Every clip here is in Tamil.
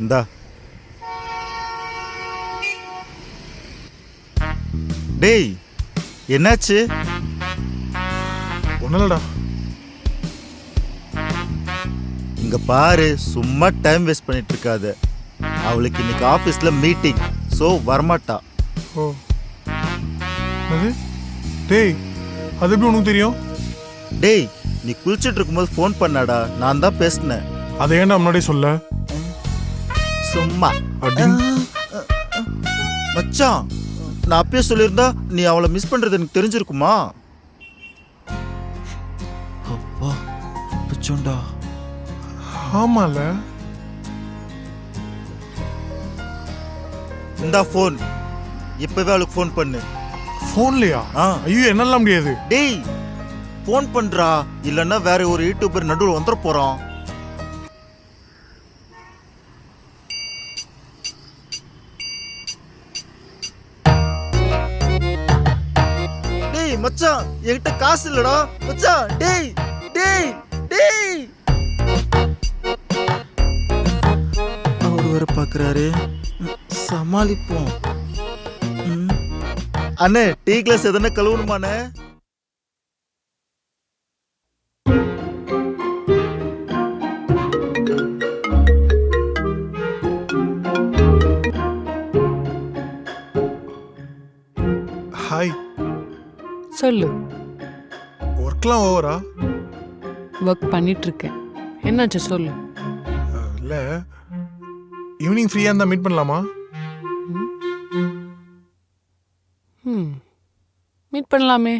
இந்தா. டேய் என்னாச்சு? ஒன்றும் இல்லைடா. இங்க பாரு சும்மா டைம் வேஸ்ட் பண்ணிட்டு இருக்காத. அவளுக்கு இன்னைக்கு ஆபீஸ்ல மீட்டிங் ஸோ வரமாட்டா. ஓ. அது டேய் அது எப்படி உனக்கு தெரியும்? டேய் நீ குளிச்சிட்டு இருக்கும்போது ஃபோன் பண்ணாடா நான் தான் பேசினேன். அதை ஏன்டா முன்னாடியே சொல்ல? சும்மா. மச்சான் நான் அப்பயே சொல்லியிருந்தா நீ அவளை மிஸ் பண்றது எனக்கு தெரிஞ்சிருக்குமா? அப்பா பிச்சோண்டா ஆமால. இந்தா ஃபோன் இப்பவே அவளுக்கு ஃபோன் பண்ணு. ஃபோன்லையா ஐயோ என்னெல்லாம் முடியாது? டேய் ஃபோன் பண்றா இல்லைன்னா வேற ஒரு யூடியூபர் நடுவில் வந்துட போறான். மச்சான் என்கிட்ட காசு இல்லடா. மச்சான் டேய் டேய் டேய். அவர் வேற பாக்குறாரு. சமாளிப்போம். அண்ணே டீ கிளாஸ் எதனா கழுவணுமாண்ணே? ஹாய் சொல்லு. ஒர்க்லாம் ஓவரா ஒர்க் பண்ணிட்டு இருக்கேன் என்னாச்சு சொல்லு. இல்லை. ஈவினிங் ஃப்ரீயாக இருந்தால் மீட் பண்ணலாமா? ம். மீட் பண்ணலாமே.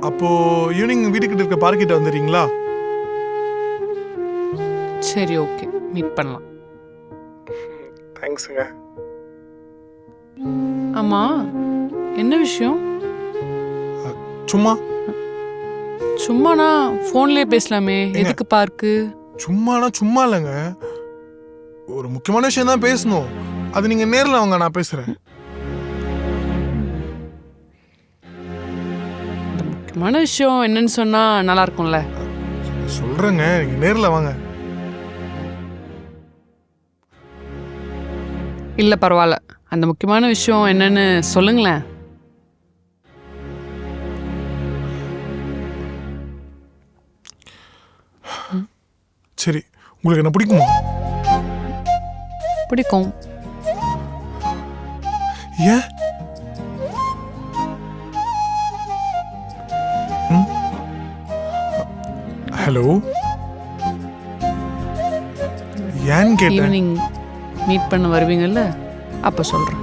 அப்போ ஈவினிங் வீட்டுக்கிட்ட இருக்க பார்க்கிட்ட வந்துடுறீங்களா? சரி ஓகே மீட் பண்ணலாம். தேங்க்ஸுங்க ஆமா. என்ன விஷயம்? சும்மா? சும்மானா ஃபோன்லயே பேசலாமே. எதுக்கு பார்க்கு சும்மானா சும்மா இல்லைங்க. ஒரு முக்கியமான விஷயம் தான் பேசணும். அது நீங்கள் நேரில் வாங்க நான் பேசுகிறேன் முக்கியமான விஷயம் என்னன்னு சொன்னா நல்லா இருக்கும்ல. சொல்கிறேங்க நீங்கள் நேரில் வாங்க. இல்ல பரவாயில்ல. அந்த முக்கியமான விஷயம் என்னன்னு சொல்லுங்களேன். சரி உங்களுக்கு என்ன பிடிக்குமா? பிடிக்கும். ஏன்? ஹலோ? ஏன்னு கேட்டேன். ஈவினிங் மீட் பண்ண வருவீங்கல்ல அப்ப சொல்றேன்.